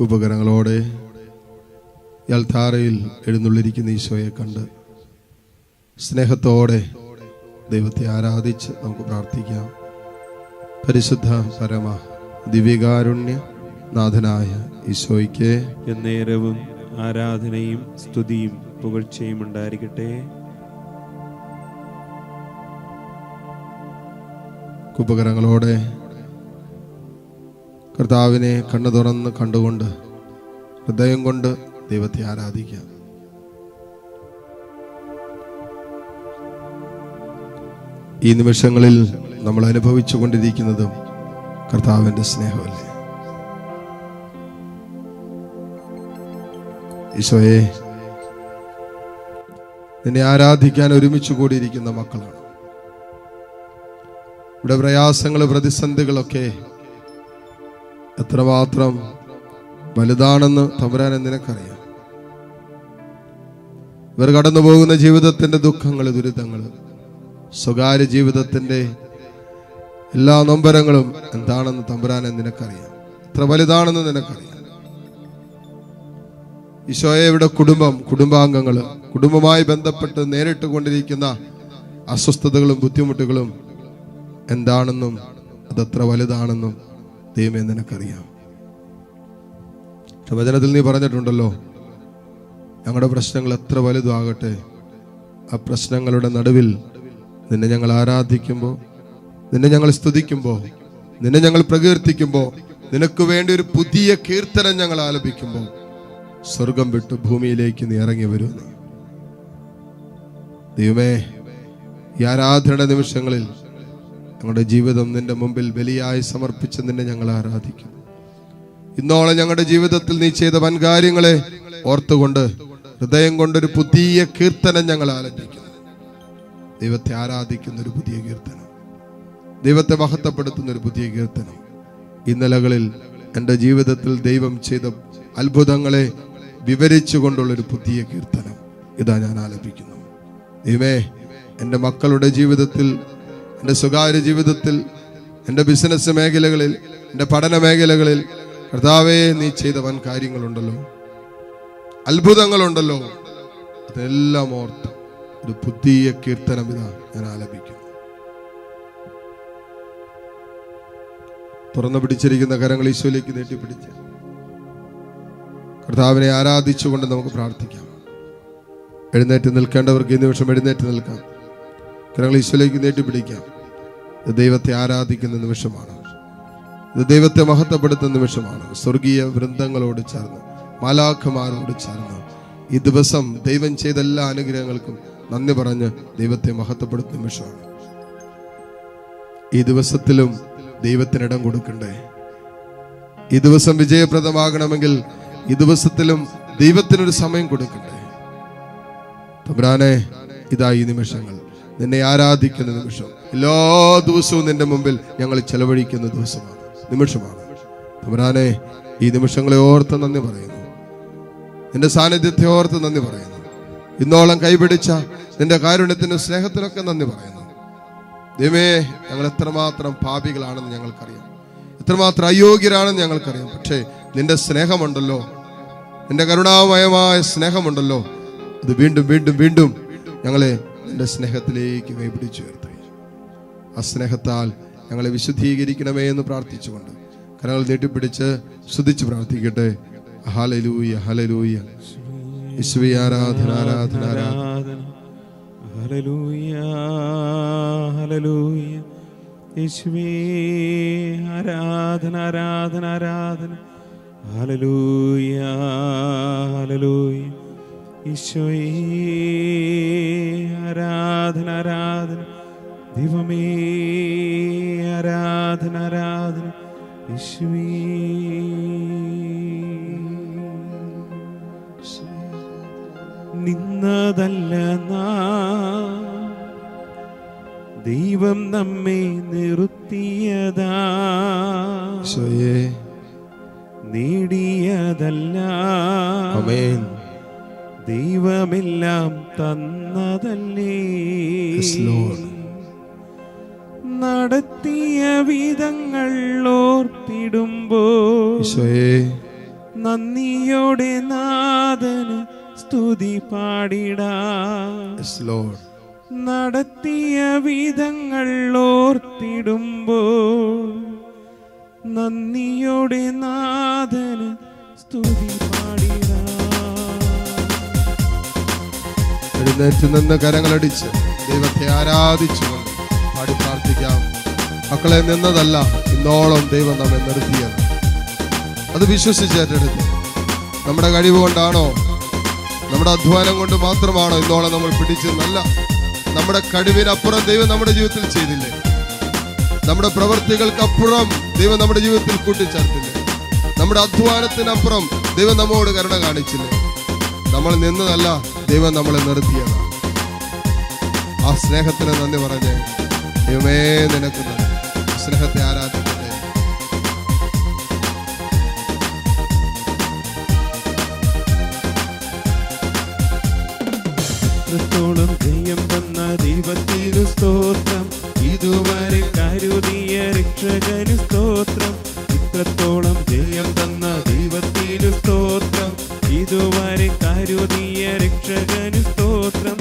ഉപകരണങ്ങളോടെ യൽധാരയിൽ എഴുന്നള്ളിരിക്കുന്ന ഈശോയെ കണ്ട് സ്നേഹത്തോടെ ദൈവത്തെ ആരാധിച്ച് നമുക്ക് പ്രാർത്ഥിക്കാം. പരിശുദ്ധ പരമ ദിവ്യകാരുണ്യ നാഥനായ ഈശോയ്ക്ക് എന്നേരവും ആരാധനയും സ്തുതിയും പുകഴ്ചയും ഉണ്ടായിരിക്കട്ടെ. ഉപകരണങ്ങളോടെ കർത്താവിനെ കണ്ണു തുറന്ന് കണ്ടുകൊണ്ട് ഹൃദയം കൊണ്ട് ദൈവത്തെ ആരാധിക്കാം. ഈ നിമിഷങ്ങളിൽ നമ്മൾ അനുഭവിച്ചു കൊണ്ടിരിക്കുന്നതും കർത്താവിന്റെ സ്നേഹമല്ലേ? ഈശോയെ നിന്നെ ആരാധിക്കാൻ ഒരുമിച്ച് കൂടിയിരിക്കുന്ന മക്കളാണ്. ഇവിടെ പ്രയാസങ്ങൾ പ്രതിസന്ധികളൊക്കെ എത്രമാത്രം വലുതാണെന്ന് തമ്പുരാനെ നിനക്കറിയാം. ഇവർ കടന്നു പോകുന്ന ജീവിതത്തിന്റെ ദുഃഖങ്ങൾ ദുരിതങ്ങൾ സ്വകാര്യ ജീവിതത്തിന്റെ എല്ലാ നൊമ്പരങ്ങളും എന്താണെന്ന് തമ്പുരാനെ നിനക്കറിയാം. എത്ര വലുതാണെന്ന് നിനക്കറിയാം. ഈശോയെ ഇവിടെ കുടുംബം കുടുംബാംഗങ്ങൾ കുടുംബമായി ബന്ധപ്പെട്ട് നേരിട്ട് കൊണ്ടിരിക്കുന്ന അസ്വസ്ഥതകളും ബുദ്ധിമുട്ടുകളും എന്താണെന്നും അതെത്ര വലുതാണെന്നും ദൈവമേ നിനക്കറിയാം. വചനത്തിൽ നീ പറഞ്ഞിട്ടുണ്ടല്ലോ ഞങ്ങളുടെ പ്രശ്നങ്ങൾ എത്ര വലുതാകട്ടെ ആ പ്രശ്നങ്ങളുടെ നടുവിൽ നിന്നെ ഞങ്ങൾ ആരാധിക്കുമ്പോൾ നിന്നെ ഞങ്ങൾ സ്തുതിക്കുമ്പോൾ നിന്നെ ഞങ്ങൾ പ്രകീർത്തിക്കുമ്പോൾ നിനക്ക് വേണ്ടി ഒരു പുതിയ കീർത്തനം ഞങ്ങൾ ആലപിക്കുമ്പോൾ സ്വർഗം വിട്ട് ഭൂമിയിലേക്ക് നീ ഇറങ്ങി വരുന്നു ദൈവമേ ഈ ആരാധന നിമിഷങ്ങളിൽ ഞങ്ങളുടെ ജീവിതം നിന്റെ മുമ്പിൽ ബലിയായി സമർപ്പിച്ച് നിന്നെ ഞങ്ങൾ ആരാധിക്കുന്നു ഇന്നോളം ഞങ്ങളുടെ ജീവിതത്തിൽ നീ ചെയ്ത വൻകാര്യങ്ങളെ ഓർത്തുകൊണ്ട് ഹൃദയം കൊണ്ടൊരു പുതിയ കീർത്തനം ഞങ്ങൾ ആലപിക്കുന്നു ദൈവത്തെ ആരാധിക്കുന്ന ഒരു പുതിയ കീർത്തനം. ദൈവത്തെ മഹത്വപ്പെടുത്തുന്ന ഒരു പുതിയ കീർത്തനം. ഇന്നലകളിൽ എന്റെ ജീവിതത്തിൽ ദൈവം ചെയ്ത അത്ഭുതങ്ങളെ വിവരിച്ചുകൊണ്ടുള്ള ഒരു പുതിയ കീർത്തനം ഇതാ ഞാൻ ആലപിക്കുന്നു. ദൈവേ എന്റെ മക്കളുടെ ജീവിതത്തിൽ എന്റെ സ്വകാര്യ ജീവിതത്തിൽ എന്റെ ബിസിനസ് മേഖലകളിൽ എന്റെ പഠന മേഖലകളിൽ കർത്താവേ നീ ചെയ്ത വൻ കാര്യങ്ങളുണ്ടല്ലോ. അത്ഭുതങ്ങളുണ്ടല്ലോ. അതെല്ലാം ഓർത്ത് ഒരു പുതിയ കീർത്തനം ഇതാ ഞാൻ ആലപിക്കുന്നു. തുറന്നു പിടിച്ചിരിക്കുന്ന കരങ്ങൾ ഈശോയിലേക്ക് നീട്ടിപ്പിടിച്ച് കർത്താവിനെ ആരാധിച്ചുകൊണ്ട് നമുക്ക് പ്രാർത്ഥിക്കാം. എഴുന്നേറ്റ് നിൽക്കേണ്ടവർക്ക് ഈ നിമിഷം എഴുന്നേറ്റ് നിൽക്കാം. കരങ്ങൾ ഈശോയിലേക്ക് നീട്ടിപ്പിടിക്കാം ഇത് ദൈവത്തെ ആരാധിക്കുന്ന നിമിഷമാണ്. ഇത് ദൈവത്തെ മഹത്വപ്പെടുത്തുന്ന നിമിഷമാണ്. സ്വർഗീയ വൃന്ദങ്ങളോട് ചേർന്ന് മാലാഖമാരോട് ചേർന്ന് ഈ ദിവസം ദൈവം ചെയ്ത എല്ലാ അനുഗ്രഹങ്ങൾക്കും നന്ദി പറഞ്ഞ് ദൈവത്തെ മഹത്വപ്പെടുത്തുന്ന നിമിഷമാണ്. ഈ ദിവസത്തിലും ദൈവത്തിന് ഇടം കൊടുക്കണ്ടേ? ഈ ദിവസം വിജയപ്രദമാകണമെങ്കിൽ ഈ ദിവസത്തിലും ദൈവത്തിനൊരു സമയം കൊടുക്കണ്ടേ? തബ്രാനെ ഇതാ ഈ നിമിഷങ്ങൾ. നിന്നെ ആരാധിക്കുന്ന നിമിഷം. എല്ലാ ദിവസവും നിന്റെ മുമ്പിൽ ഞങ്ങൾ ചെലവഴിക്കുന്ന ദിവസമാണ്. നിമിഷമാണ്. തമരാനെ ഈ നിമിഷങ്ങളെ ഓർത്ത് നന്ദി പറയുന്നു. നിന്റെ സാന്നിധ്യത്തെ ഓർത്ത് നന്ദി പറയുന്നു. ഇന്നോളം കൈപിടിച്ച നിന്റെ കാരുണ്യത്തിനും സ്നേഹത്തിനൊക്കെ നന്ദി പറയുന്നു. ദൈവമേ ഞങ്ങൾ എത്രമാത്രം പാപികളാണെന്ന് ഞങ്ങൾക്കറിയാം. എത്രമാത്രം അയോഗ്യരാണെന്ന് ഞങ്ങൾക്കറിയാം. പക്ഷേ നിന്റെ സ്നേഹമുണ്ടല്ലോ. നിന്റെ കരുണാമയമായ സ്നേഹമുണ്ടല്ലോ. അത് വീണ്ടും വീണ്ടും വീണ്ടും ഞങ്ങളെ നിന്റെ സ്നേഹത്തിലേക്ക് കൈപിടിച്ചു ചേർത്തു ആ സ്നേഹത്താൽ ഞങ്ങളെ വിശുദ്ധീകരിക്കണമേ എന്ന് പ്രാർത്ഥിച്ചുകൊണ്ട് കരങ്ങൾ നീട്ടിപ്പിടിച്ച് ശ്രദ്ധിച്ച് പ്രാർത്ഥിക്കട്ടെ. ഹലലൂയ ഹലലൂയ യേശുവേ ആരാധന ആരാധന ആരാധന. ഹല്ലേലൂയ യേശുവേ ആരാധന ആരാധന ആരാധന. ഹല്ലേലൂയ ഹല്ലേലൂയ. ഈശോയേ ആരാധന ആരാധന ദൈവമേ ആരാധന ആരാധന യേശുവേ. നിന്നതല്ല ദൈവം നമ്മെ നിർത്തിയതാ. സ്വയേ നേടിയതല്ല. ദൈവമെല്ലാം തന്നതല്ലേ. നടത്തിയ വിധങ്ങൾ ഓർത്തിടുമ്പോ നന്ദിയോടെ നാഥന് സ്തുതി പാടിടാ. നടത്തിയ വിധങ്ങൾ ഓർത്തിടുമ്പോ നന്ദിയോടെ നാഥന് സ്തുതി പാടിടാ. എഴുന്നേറ്റ് നിന്ന് കരങ്ങളടിച്ച് ദൈവത്തെ ആരാധിച്ചുകൊണ്ട് പാടി പ്രാർത്ഥിക്കാം. മക്കളെ നിന്നതല്ല ഇന്നോളം ദൈവം നമ്മെ നിർത്തിയത്. അത് വിശ്വസിച്ചേറ്റെടുത്ത് നമ്മുടെ കഴിവ് കൊണ്ടാണോ? നമ്മുടെ അധ്വാനം കൊണ്ട് മാത്രമാണോ ഇന്നോളം നമ്മൾ പിടിച്ചതല്ല നമ്മുടെ കഴിവിനപ്പുറം ദൈവം നമ്മുടെ ജീവിതത്തിൽ ചെയ്തില്ലേ? നമ്മുടെ പ്രവൃത്തികൾക്കപ്പുറം ദൈവം നമ്മുടെ ജീവിതത്തിൽ കൂട്ടിച്ചേർത്തില്ലേ? നമ്മുടെ അധ്വാനത്തിനപ്പുറം ദൈവം നമ്മോട് കരുണ കാണിച്ചില്ലേ? നമ്മൾ നിന്നതല്ല ദൈവം നമ്മളെ നിർത്തിയതാണ് ആ സ്നേഹത്തിന് നന്ദി പറഞ്ഞ് ദൈവമേ നിനക്ക് സ്നേഹത്തെ ആരാധന എത്രത്തോളം ജയം തന്ന ദൈവത്തിനു സ്തോത്രം. ഇതുവരെ കരുതിയ രക്ഷകന് സ്തോത്രം. ഇത്രത്തോളം ജയം തന്ന ദൈവത്തിനു സ്തോത്രം. ഇതുവരെ കരുതിയ രക്ഷകനു സ്തോത്രം.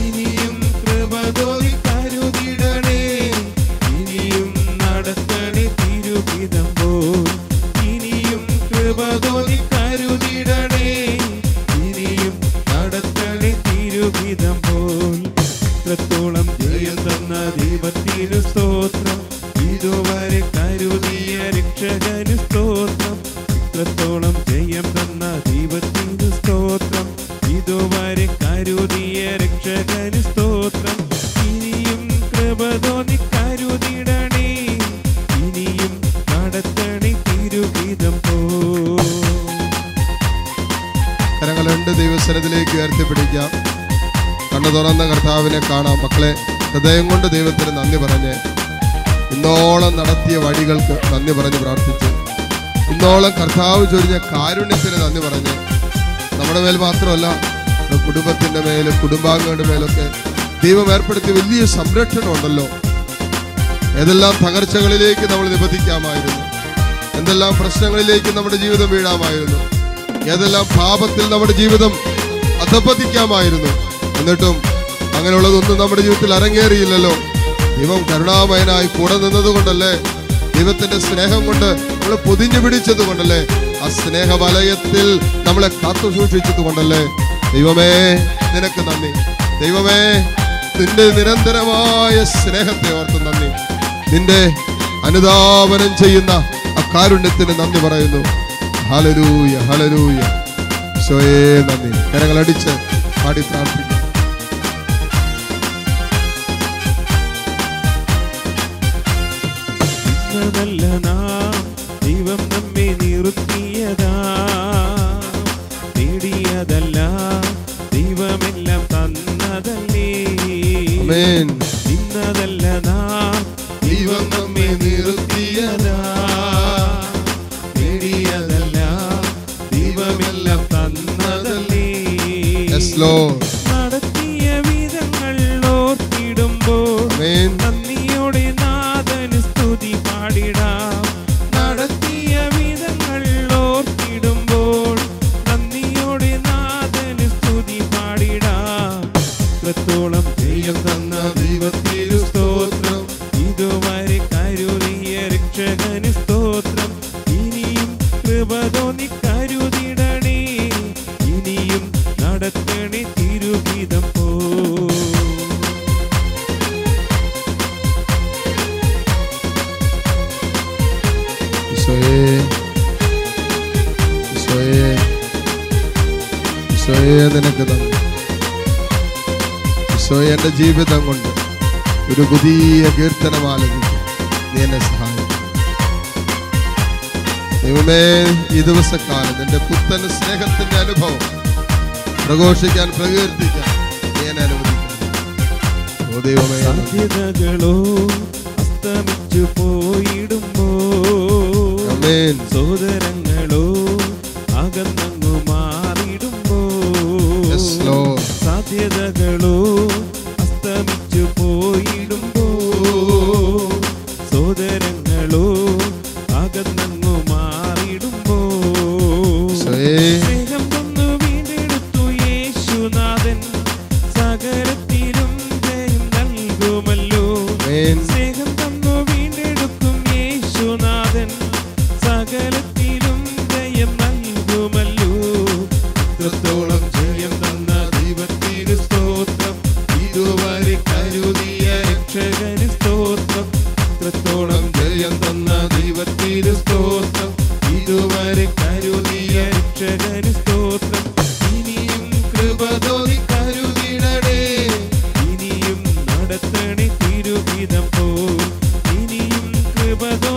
ഇനിയും കൃപതോയി കരുതിടണേ. ഇനിയും നടത്തണേ തിരുവിധം പോൽ. ഇനിയും കൃപതോയി കരുതിടണേ. ഇനിയും നടത്തണേ തിരുവിധം പോൽ. കരങ്ങൾ രണ്ട് ദൈവസ്ഥലത്തിലേക്ക് ഉയർത്തിപ്പിടിക്കാം. കണ്ണു തുറന്ന കർത്താവിനെ കാണാം. മക്കളെ ഹൃദയം കൊണ്ട് ദൈവത്തിന് നന്ദി പറഞ്ഞ് ഇന്നോളം നടത്തിയ വഴികൾക്ക് നന്ദി പറഞ്ഞ് പ്രാർത്ഥിച്ചു ഇന്നോളം കർത്താവ് ചൊരിഞ്ഞ കാരുണ്യത്തിന് നന്ദി പറഞ്ഞ് നമ്മുടെ മേൽ മാത്രമല്ല കുടുംബത്തിന്റെ മേലും കുടുംബാംഗങ്ങളുടെ മേലൊക്കെ ദൈവം ഏർപ്പെടുത്തിയ വലിയ സംരക്ഷണം ഉണ്ടല്ലോ. ഏതെല്ലാം തകർച്ചകളിലേക്ക് നമ്മൾ നിബന്ധിക്കാമായിരുന്നു. എന്തെല്ലാം പ്രശ്നങ്ങളിലേക്ക് നമ്മുടെ ജീവിതം വീഴാമായിരുന്നു? ഏതെല്ലാം പാപത്തിൽ നമ്മുടെ ജീവിതം അധപ്പതിക്കാമായിരുന്നു? എന്നിട്ടും അങ്ങനെയുള്ളതൊന്നും നമ്മുടെ ജീവിതത്തിൽ അരങ്ങേറിയില്ലല്ലോ. ദൈവം കരുണാമയനായി കൂടെ നിന്നതുകൊണ്ടല്ലേ? ദൈവത്തിന്റെ സ്നേഹം കൊണ്ട് നമ്മളെ പൊതിഞ്ഞു പിടിച്ചത് കൊണ്ടല്ലേ ആ സ്നേഹവലയത്തിൽ നമ്മളെ കാത്തു സൂക്ഷിച്ചത് കൊണ്ടല്ലേ ദൈവമേ നിനക്ക് നന്ദി. ദൈവമേ നിന്റെ നിരന്തരമായ സ്നേഹത്തെ ഓർത്ത് നന്ദി. നിന്റെ അനുധാവനം ചെയ്യുന്ന കാരുണ്യത്തിന് നന്ദി പറയുന്നു. ഹലരൂയ ഹലരൂയ സ്വയേ നന്ദി. കരങ്ങളടിച്ച് പാടി പ്രാർത്ഥിക്കും എന്റെ ജീവിതം കൊണ്ട് ഒരു പുതിയ കീർത്തനം ആലപിക്കും. നീ എന്നെ സഹായിക്കും. ദൈവമേ ഈ ദിവസക്കാലം നിന്റെ പുത്തൻ സ്നേഹത്തിന്റെ അനുഭവം പ്രഘോഷിക്കാൻ പ്രകീർത്തിക്കാൻ നീ എന്നെ അനുവദിക്കണം ഓ ദൈവമേ. സാധ്യതകളോ അസ്തമിച്ചു പോയിടുമ്പോ സോദരങ്ങളോ അകന്നങ്ങു മാറിയിടുമ്പോ. സാധ്യതകളോ But.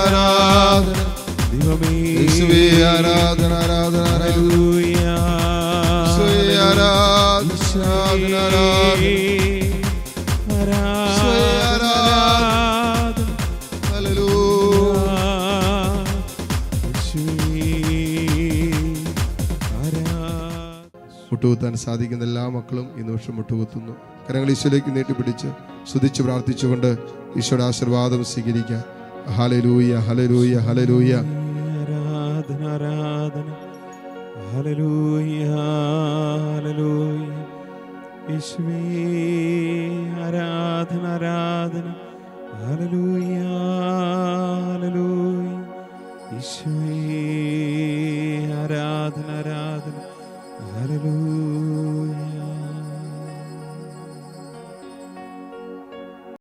ആരാധന ദൈവമേ ആരാധന. ആരാധന ആരാധന ആരാധന ആരാധന. മുട്ടുകുത്താൻ സാധിക്കുന്ന എല്ലാ മക്കളും ഈ നിമിഷം മുട്ടുകുത്തുന്നു. കരങ്ങൾ ഈശോയിലേക്ക് നീട്ടിപ്പിടിച്ച് സ്തുതിച്ച് പ്രാർത്ഥിച്ചുകൊണ്ട് ഈശോയുടെ ആശീർവാദം സ്വീകരിക്കാം. ഹലരൂയ ഹലരൂയ ഹലരൂയ ആരാധന ആരാധന.